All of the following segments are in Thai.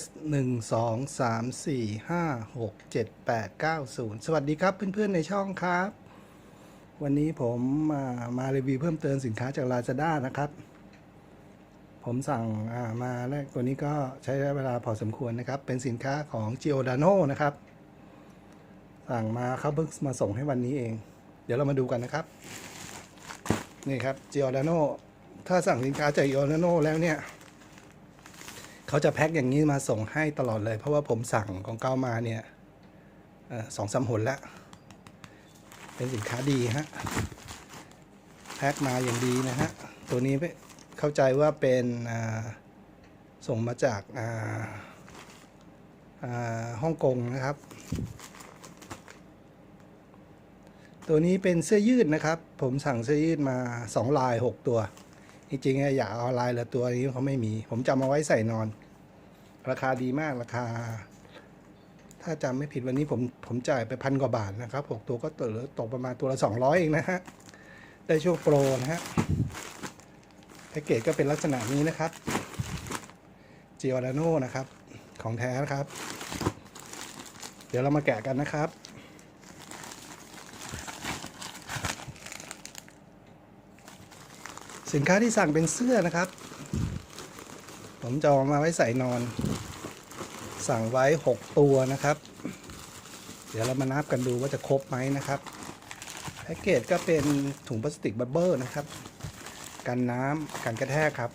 สหนึ่งสองสามสี่ห้าหกเจ็ดแปดเก้าศูนย์สวัสดีครับเพื่อนๆในช่องครับ วันนี้ผมมามารีวิวเพิ่มเติมสินค้าจาก Lazada นะครับ ผมสั่งามาแรกตัวนี้ก็ใช้เวลาพอสมควรนะครับ เป็นสินค้าของ Giordano นะครับ สั่งมาเขาเพิ่งมาส่งให้วันนี้เอง เดี๋ยวเรามาดูกันนะครับ นี่ครับ Giordano ถ้าสั่งสินค้าจาก Giordano แล้วเนี่ย เขาจะแพ็คอย่างนี้มาส่งให้ตลอดเลย เพราะว่าผมสั่งของเก้ามาเนี่ยสองสามหนแล้ว เป็นสินค้าดีฮะ แพ็คมาอย่างดีนะฮะ ตัวนี้เข้าใจว่าเป็นส่งมาจากฮ่องกงนะครับ ตัวนี้เป็นเสื้อยืดนะครับ ผมสั่งเสื้อยืดมาสองลายหกตัว จริงๆอะอยากเอาลายละตัวนี้เขาไม่มี ผมจำเอาไว้ใส่นอน ราคาดีมากราคา ถ้าจำไม่ผิดวันนี้ผมผมจ่ายไปพันกว่าบาทนะครับหกตัวก็ตกเหลือตกประมาณตัวละสองร้อยเองนะฮะ ได้ช่วงโปรนะฮะแพ็กเกจก็เป็นลักษณะนี้นะครับจิออ a โนนะครับ ของแท้นะครับ เดี๋ยวเรามาแกะกันนะครับ สินค้าที่สั่งเป็นเสื้อนะครับ ผมจะเอามาไว้ใส่นอน สั่งไว้ 6 ตัวนะครับ เดี๋ยวเรามานับกันดูว่าจะครบไหมนะครับแพ็กเกจก็เป็นถุงพลาสติกบับเบิลนะครับ กันน้ำกันกระแทกครับ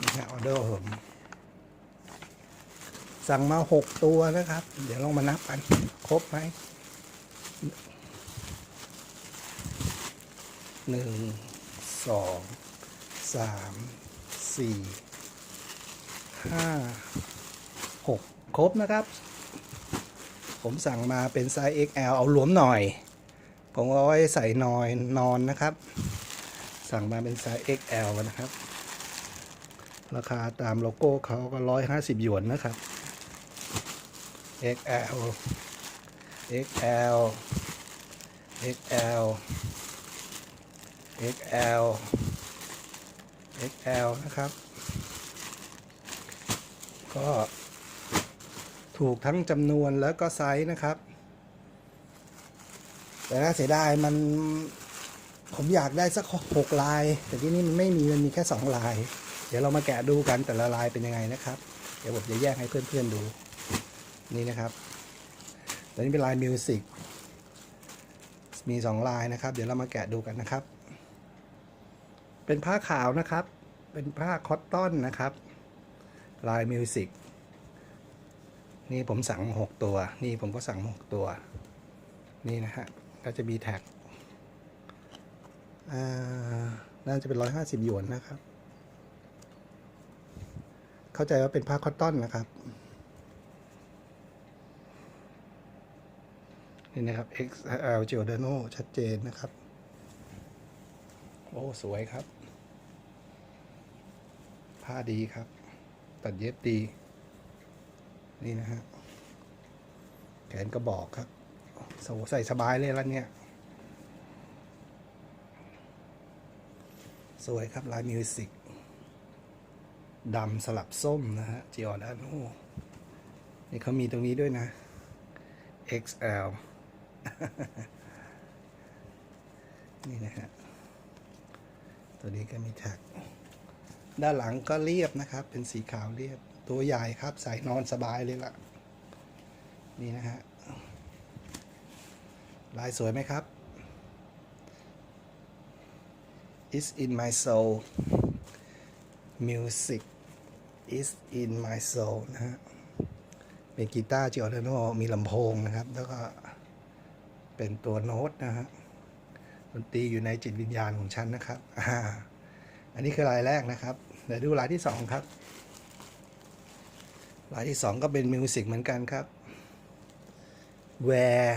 นี่ฮะออเดอร์ผมสั่งมา 6 ตัวนะครับ เดี๋ยวลองมานับกัน ครบไหม หนึ่งสองสามสี่ห้าหกครบนะครับ ผมสั่งมาเป็นไซส์ XL เอาหลวมหน่อย ผมเอาไว้ใส่นอนนอนนะครับ สั่งมาเป็นไซส์ XL นะครับ ราคาตามโลโก้เขาก็ 150 หยวนนะครับ XL XL XL XL XL นะครับ ก็ถูกทั้งจำนวนแล้วก็ไซส์นะครับ แต่น่าเสียดายมันผมอยากได้สักหกลาย แต่ที่นี่มันไม่มีมันมีแค่สองลาย เดี๋ยวเรามาแกะดูกันแต่ละลายเป็นยังไงนะครับ เดี๋ยวผมจะแยกให้เพื่อนๆดู นี่นะครับตัวนี้เป็นลายมิวสิกมีสองลายนะครับ เดี๋ยวเรามาแกะดูกันนะครับ เป็นผ้าขาวนะครับ เป็นผ้าคอตตอนนะครับ ลายมิวสิกนี่ผมสั่งหกตัว นี่ผมก็สั่งหกตัว นี่นะฮะ ก็จะมีแท็ก อ่า น่าจะเป็นร้อยห้าสิบหยวนนะครับ เข้าใจว่าเป็นผ้าคอตตอนนะครับ นี่นะครับ XL Giordano ชัดเจนนะครับ โอ้ สวยครับ ผ้าดีครับ ตัดเย็บดี นี่นะฮะ แขนกระบอกครับโสใส่สบายเลยแล้วเนี่ยสวยครับลายมิวสิกดำสลับส้มนะฮะจิออดาโนนี่เขามีตรงนี้ด้วยนะ XL นี่นะฮะ ตัวนี้ก็มีแท็ก ด้านหลังก็เรียบนะครับ เป็นสีขาวเรียบ ตัวใหญ่ครับใส่นอนสบายเลยล่ะ นี่นะฮะ ลายสวยไหมครับ is in my soul music is in my soul นะฮะ เป็นกีตาร์จิออร์โนมีลำโพงนะครับ แล้วก็เป็นตัวโน้ตนะฮะดนตรีอยู่ในจิตวิญญาณของฉันนะครับ อ่า อันนี้คือลายแรกนะครับ เดี๋ยวดูลายที่สองครับลายที่สองก็เป็นมิวสิกเหมือนกันครับ where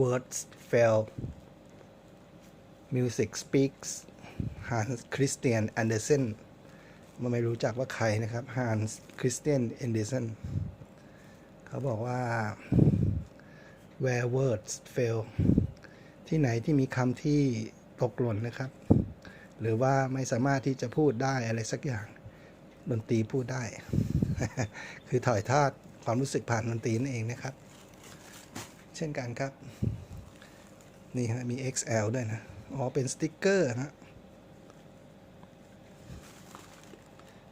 words fail music speaks Hans Christian Andersen มันไม่รู้จักว่าใครนะครับ Hans Christian Andersen เขาบอกว่า where words fail ที่ไหนที่มีคำที่ตกหล่นนะครับ หรือว่าไม่สามารถที่จะพูดได้อะไรสักอย่างดนตรีพูดได้ คือถ่ายทอดความรู้สึกผ่านดนตรีนั่นเองนะครับ เช่นกันครับ นี่ฮะมี XL ด้วยนะ อ๋อ เป็นสติกเกอร์นะ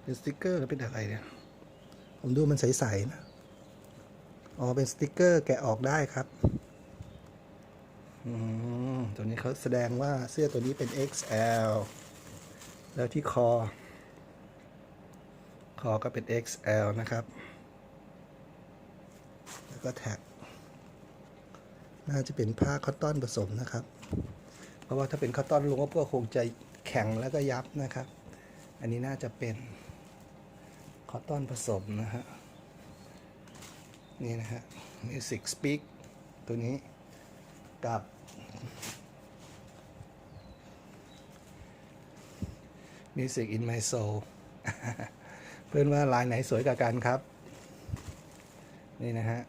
เป็นสติกเกอร์หรือเป็นอะไรเนี่ย ผมดูมันใสๆนะ อ๋อ เป็นสติกเกอร์แกะออกได้ครับ อืม ตัวนี้เขาแสดงว่าเสื้อตัวนี้เป็น XL แล้วที่คอ คอก็เป็น XL นะครับ แล้วก็แท็ก น่าจะเป็นผ้าคอตตอนผสมนะครับ เพราะว่าถ้าเป็นคอตตอนลงก็คงจะแข็งแล้วก็ยับนะครับ อันนี้น่าจะเป็นคอตตอนผสมนะฮะ นี่นะฮะ Music Speak ตัวนี้กับ Music in My Soul เพื่อนว่าลายไหนสวยกว่ากันครับ นี่นะฮะ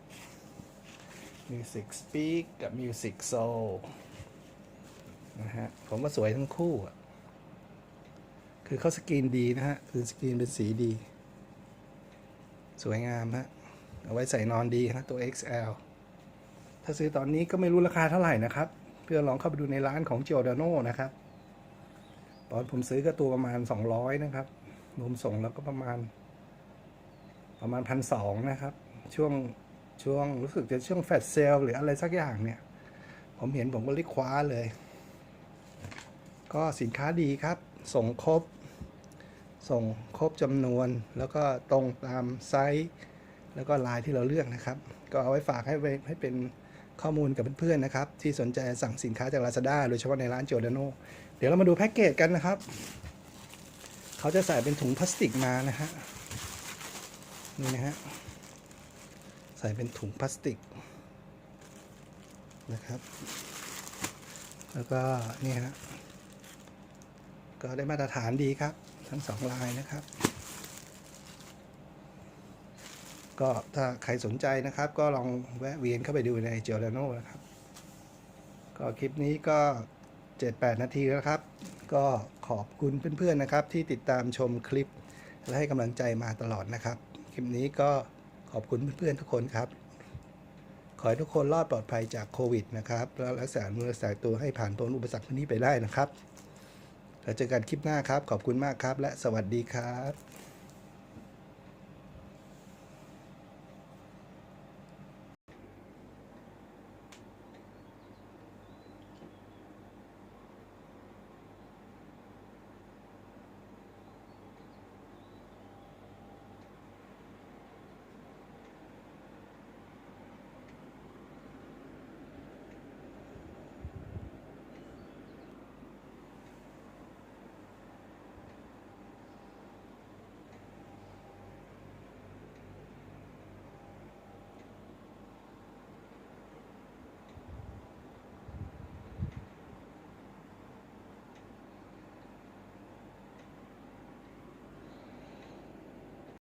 Music Speak กับ Music Soul นะฮะ ผมว่าสวยทั้งคู่ คือเขาสกรีนดีนะฮะ คือสกรีนเป็นสีดี สวยงามฮะ เอาไว้ใส่นอนดีนะตัว XL ถ้าซื้อตอนนี้ก็ไม่รู้ราคาเท่าไหร่นะครับ เพื่อลองเข้าไปดูในร้านของ Giordano นะครับ ตอนผมซื้อก็ตัวประมาณ200นะครับรวมส่งแล้วก็ประมาณ ประมาณพันสองนะครับ ช่วงช่วงรู้สึกจะช่วงแฟดเซลหรืออะไรสักอย่างเนี่ย ผมเห็นผมก็รีบคว้าเลย ก็สินค้าดีครับ ส่งครบ ส่งครบจำนวน แล้วก็ตรงตามไซส์แล้วก็ลายที่เราเลือกนะครับ ก็เอาไว้ฝากให้ให้เป็นข้อมูลกับเพื่อนๆนะครับ ที่สนใจสั่งสินค้าจาก Lazada โดยเฉพาะในร้านโจดาโน ดี๋ยวเรามาดูแพ็กเกจกันนะครับ เขาจะใส่เป็นถุงพลาสติกมานะฮะ นี่นะฮะ ใส่เป็นถุงพลาสติกนะครับ แล้วก็นี่ฮะ ก็ได้มาตรฐานดีครับ ทั้งสองลายนะครับ ก็ถ้าใครสนใจนะครับ ก็ลองแวะเวียนเข้าไปดูในเจอร์ a โนนะครับ ก็คลิปนี้ก็ 7-8 นาทีแล้วครับ ก็ขอบคุณเพื่อนๆนะครับ ที่ติดตามชมคลิป และให้กำลังใจมาตลอดนะครับ คลิปนี้ก็ขอบคุณเพื่อนๆทุกคนครับ ขอให้ทุกคนรอดปลอดภัยจากโควิดนะครับ แล้วรักษาเนื้อรักษาตัวให้ผ่านพ้นอุปสรรคพวกนี้ไปได้นะครับแล้วเจอกันคลิปหน้าครับ ขอบคุณมากครับ และสวัสดีครับ